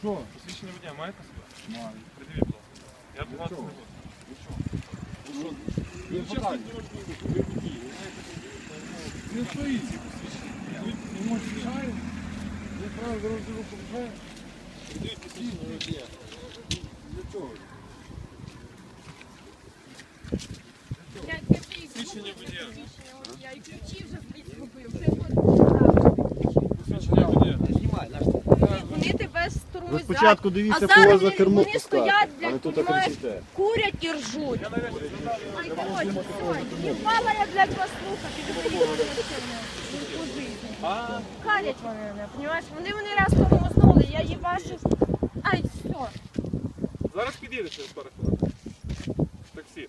Що? Посвідчення водія маєте себе? Маю. Придивіть, будь ласка. Я б вас не буду. Він стоїть. Він йому мішає. Він правильно дорожню руку мішає. Придивіть посвідчення. Для чого? Посвідчення водія. Я і ключі вже зліз купив. Посвідчення водія. Вони тебе струзять. Ви спочатку дивіться, а кого зараз за кермо вони пускати, стоять, а не блядь, тут понімаєш, кричите. курять і ржуть. Ай, короче, все. Їбала я, блядь, вас слухати. Ви житті. Калять вони мене, понімаєш? Вони мене раз тормознули, я їбашу. Ай, все. зараз підійде через пару хвилин. Таксі.